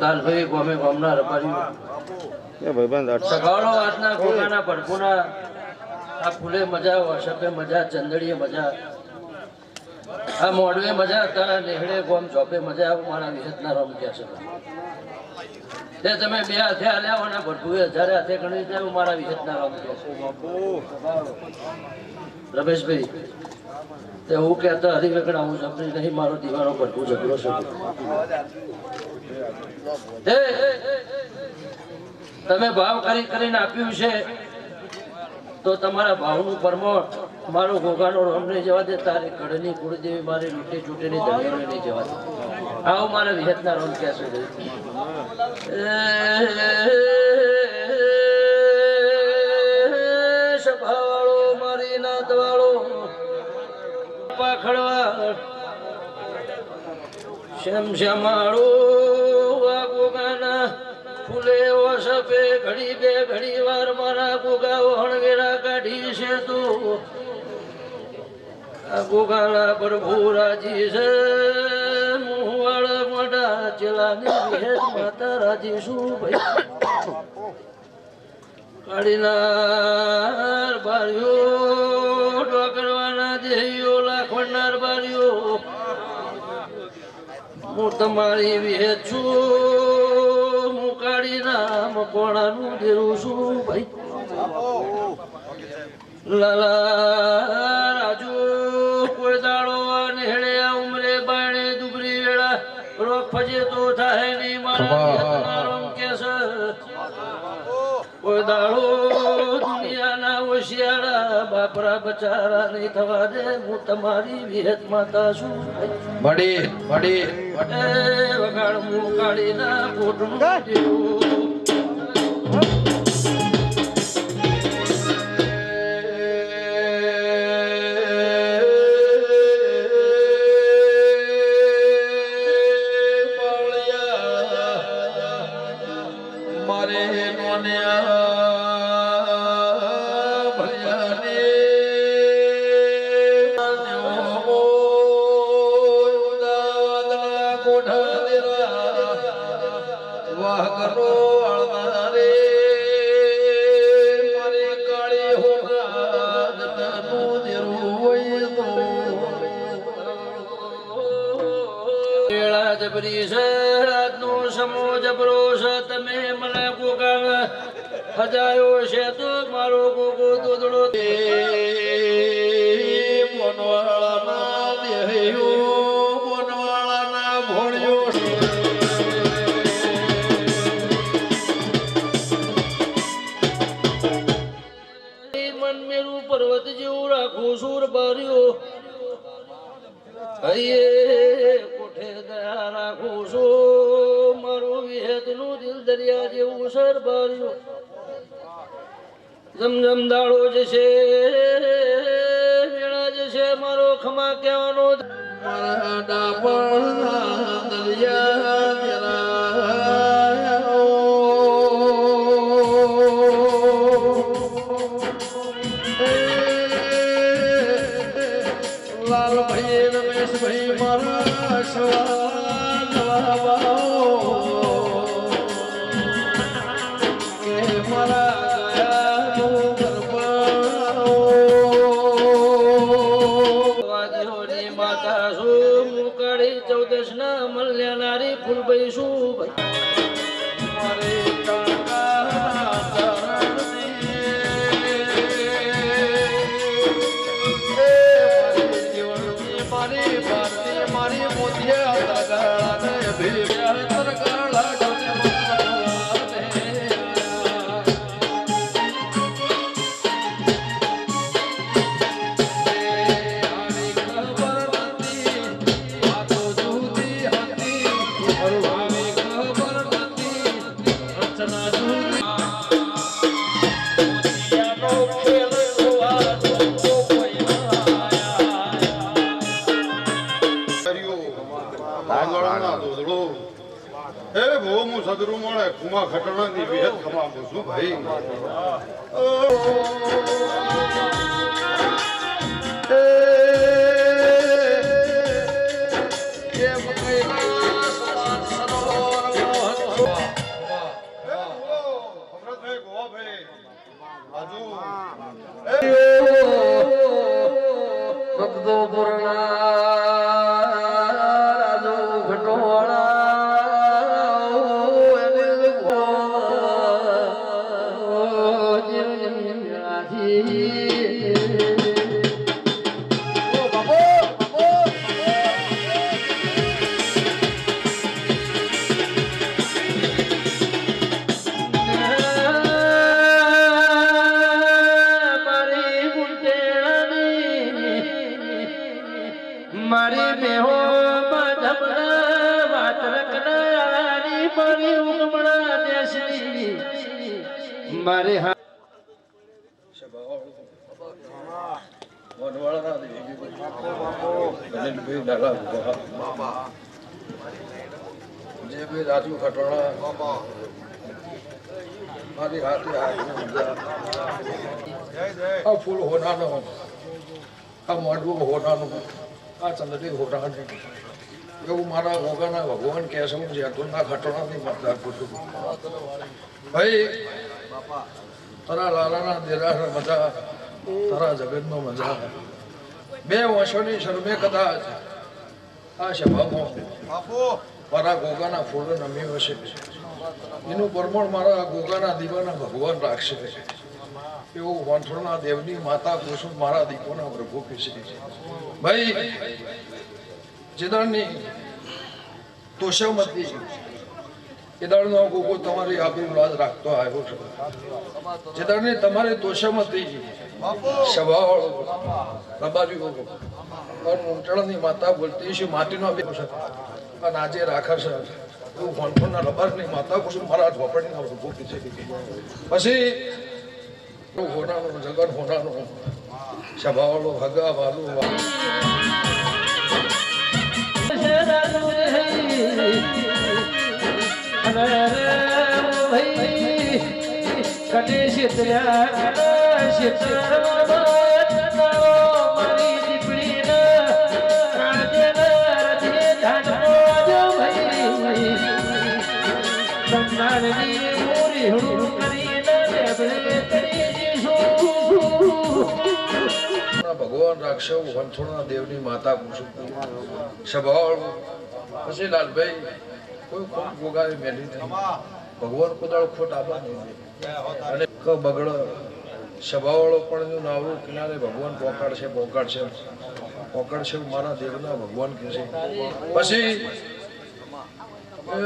લાલભાઈ ગમે ગમના રબારી એ ભાઈબંધ સગાળો વાતના ગોગાના ભડકુના આ ફૂલે મજા વર્ષપે મજા ચંદડીએ મજા. આ મોડવે મજા તારા નેહડે ગોમ ચોપે મજા આવું મારા વિહતના રમ કે છે. તે તમે બે હાથે આલ્યા હોના ભડકુએ હજારે હાથે ગણી જાય મારા વિહતના રમ કે છે. રમેશભાઈ તે હું કહેતા હરિવેકડા હું જમણી નહીં મારો દીવાનો ભડકું જબરો છે. તમે ભાવ કરી કરીને આપ્યું છે, તો તમારા ભાવનું પરમોણ મારો ગોગાનો રોમ નહીં જવા દે, તારી કડની કુળદેવી મારી લૂંટી ચૂંટીની દલીલો નહીં જવા દે. આવું મારા વિહતના રોમ ક્યાં સુધી સભાવાળો, મારી નાતવાળો. પાખડવા શ્યામ શ્યામાળો ફૂલે વસપે ઘડી બે, ઘડી વાર મારા ગોગા હણવેરા કાઢી છે તો. આ ગોગાના પ્રભુરાજી છે. મુહવાળ મોઢા ચેલાની ભેદ માતા રાજી શું ભાઈ? કાળીનાર બારીઓ ડોકરવાના દેહીઓ લાખવનાર બારીઓ હું તમારી વિહેત છું. હું કાળી નામ કોણાનું દેરું છું ભાઈ. લાલા રાજુ કોઈ દાડો નેહળે ઉમરે બાણે દુબરી વેળા રોગ ફજે તો થાય નહીં મારા કેસર કોઈ દાડો હોશિયારા બાપરા બચારા નહીં થવા દે હું તમારી વિહત માતા છું. ભડે ભડે એ વગાડ હું કાળીના કોટનું દેવું. જબરી છે રાતનો સમો જબરો છે તમે મને કોકાળ હજાયો છે તો મારો કોકો દોદડો da have da મુકાળી ચૌદશ ના મલ્યા નારી ફૂલભાઈ શું ભાઈ વાળાના દોધડો એ ભો હું સદરું મળે કુમા ખટણાની વિહત ખમાવું છું ભાઈ ભક્તો પૂર્ણા મારે હા. જે બી રાજુ ખટોળા મારી હાથે આ ફૂલ હોનાનો આ મોઢું હોનાનું આ ચંદ્રી હોનાનું. એવું મારા ભોગાના ભગવાન કહે છે હું જેતુના ખટોળાની મતદાર પૂછું ભાઈ તારા લાલાના દેરાના મજા તારા જગતનો મજા. બે વર્ષોની શરમે કદાચ આ સભામાં મારા ગોગાના ફૂલો નમી હશે. એનું પરમણ મારા ગોગાના દીવાના ભગવાન રાખશે. એવું વંઠોળના દેવની માતા કુસુમ મારા દીપોના પ્રભુ છે ભાઈ જીદાનની તોષામતી કેદારનો ગોગો તમારી આબરૂ રાખતો આવ્યો છે. જેદારની તમારી સવાળ રબાજી ગોગો અને ઊંટણની માતા બોલતી છે, માટીનો બે અને આજે રાખે છે. એવું વણફળના રબારની માતા કુસુમ મારા ઝોપડીના પછી હોનાનું, જગન હોનાનું સભાવાળો, હગા વાલો કટે કરીને લેબડે કરી દીધું ભગવાન રાક્ષવ વંથોળના દેવની માતા કુસુમ સભાળ પછી લાલભાઈ કોઈ ખોટ ભોગાવી મેલી નહીં ભગવાન કુદાળ ખોટ આબા નહીં. અને ક બગડ સભાવાળો પણ જો નાવરું કિનારે ભગવાન પોકાડશે પોકાડશે પોકાડશે મારા દેવના ભગવાન કહે છે પછી એ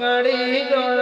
લાલભાઈ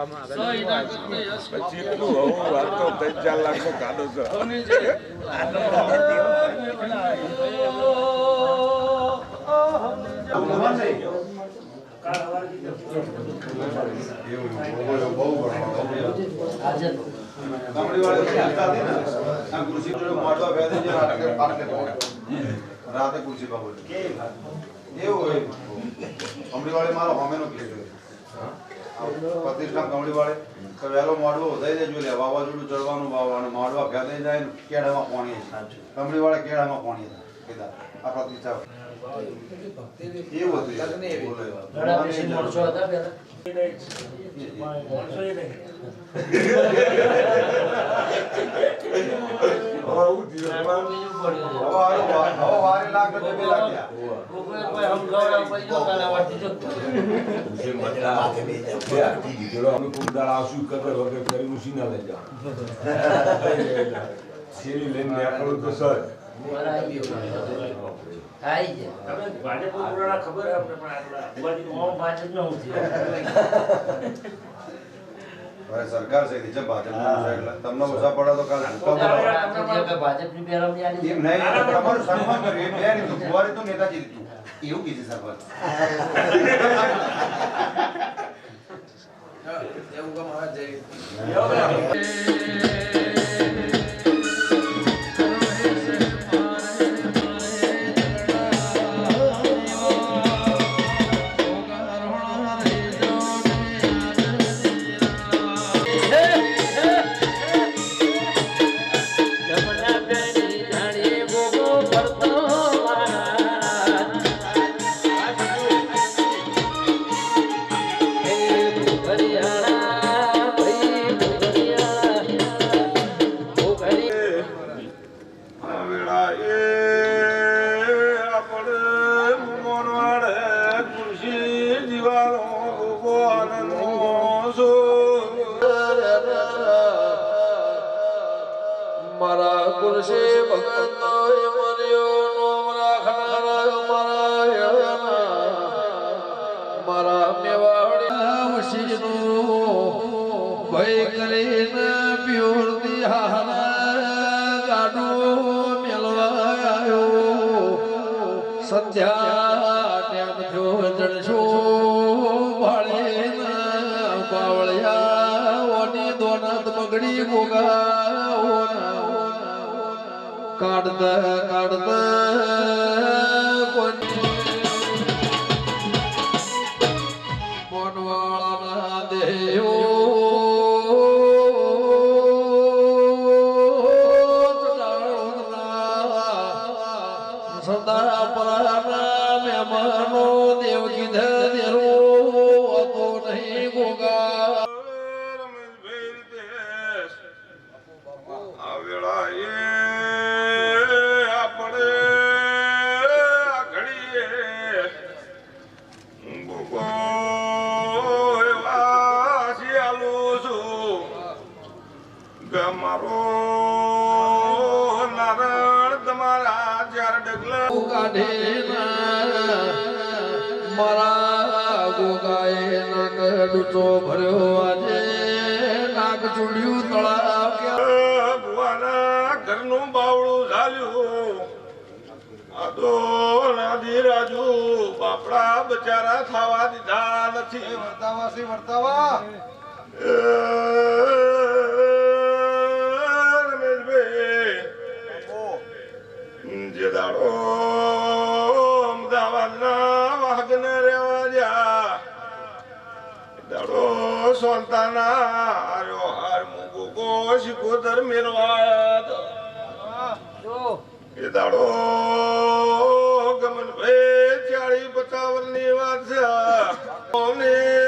ભારતભાઈ ફોટા પડે અશોક તમને કહો કાદો ને આજે રાતે કુર્સી બાબુ એવું હોય? અમરીવાળી મારો હોમેનો કેસ પ્રતિષ્ઠા કમળીવાળે તો વહેલો મોડવો વધારી દેજો લે વાવાઝોડું ચડવાનું વાવવાનું મોડવા ઘેદાઈ જાય કેળામાં પાણી કમળીવાળે કેળામાં પાણી કીધા. આ પ્રતિષ્ઠા એવું લઈને આપણું તો બે આવી સરકાર છે નીચે ભાજપ એટલે તમને ઓછા પડે તો કાલે આવે. આપણે નહીં તમારું સન્માન કર્યું એ બે નહીં તો નેતાજી દીધું એવું કીધું સરપંચ. એવું કે મારા જય હે ભય કરીને પ્યોરતી હારા ગાડો મેલવા આવ્યો સંધ્યા ટેમ થયો જણશો ભાળે બાવળિયા ઓની દોનાત બગડી ગોગા કાઢતા કાઢતા ગોગાએ નાક ડૂચો ભર્યો આજે. નાક ચૂડ્યું તળાવ ભુવાના ઘરનું બાવળું ઝાલ્યું. આ તો નાદી રાજુ બાપડા બચારા ખાવા દીધા નથી. વર્તાવા સી વર્તાવા. રમેશભાઈ જે દાડો સોલતાના યો હાર મુગો ગોશ કોદર મેરવાદ જો. એ દાડો ગમન ભે ચાળી બતાવની વાત છે.